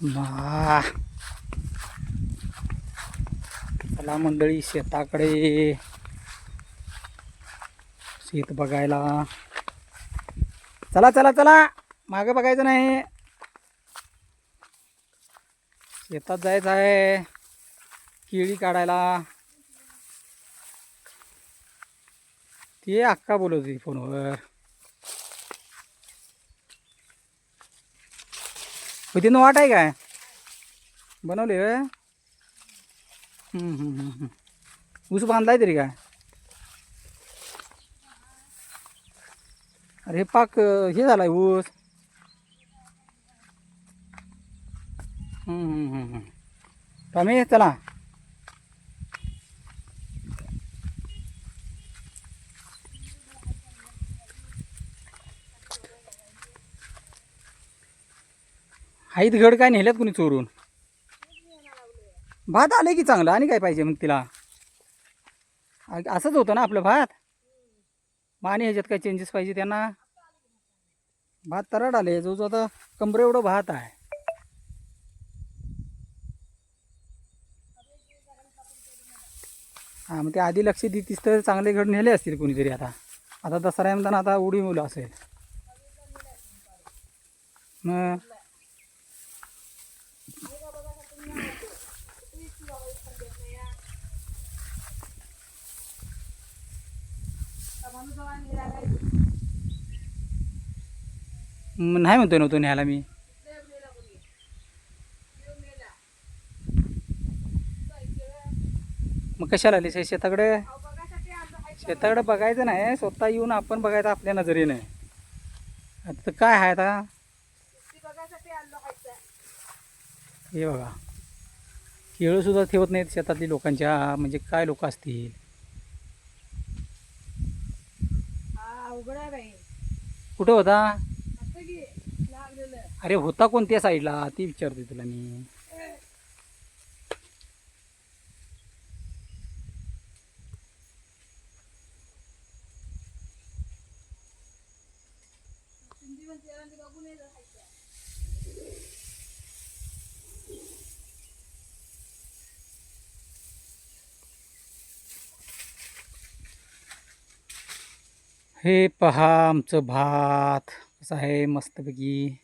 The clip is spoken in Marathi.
वा चला मंडळी शेताकडे. शेत बघायला. चला चला चला. मागे बघायचं नाही. शेतात जायचं आहे. केळी काढायला. ती अक्का बोलवते फोनवर. तिथं वाट आहे काय? बनवले होय? ऊस बांधलाय तरी काय? अरे हे पाक हे झालाय ऊस. हम्म, हम्म, हम्म, हम्म. चला. हाईत घड काय नेल्यात कुणी चोरून? भात आले की चांगलं आणि काय पाहिजे मग तिला? असंच होतं ना आपलं भात? मग आणि ह्याच्यात काय चेंजेस पाहिजे त्यांना? भात तरड आले जो जो आता कमरे एवढं भात आहे. हां मग ते आधी लक्ष देतीस तर चांगले घड नेले असतील कोणीतरी आता. आता दसरा आहे म्हणताना आता उडी मुलं असेल. मग नाही म्हणतोय नव्हतो न्यायला मी. मग कशाला आली साहेब शेताकडे? शेताकडे बघायचं नाही स्वतः येऊन आपण बघायचं आपल्या नजरेने. आता काय आहे आता? हे बघा. केळं सुद्धा ठेवत नाहीत शेतातली लोकांच्या म्हणजे काय लोक असतील? अवघड आहे बाई कुठं होता? असं की लागलेलं. अरे होता कोणत्या साईडला? ती विचारते तुला मी. हे पहा आमचं भात. कसं आहे? मस्तपैकी.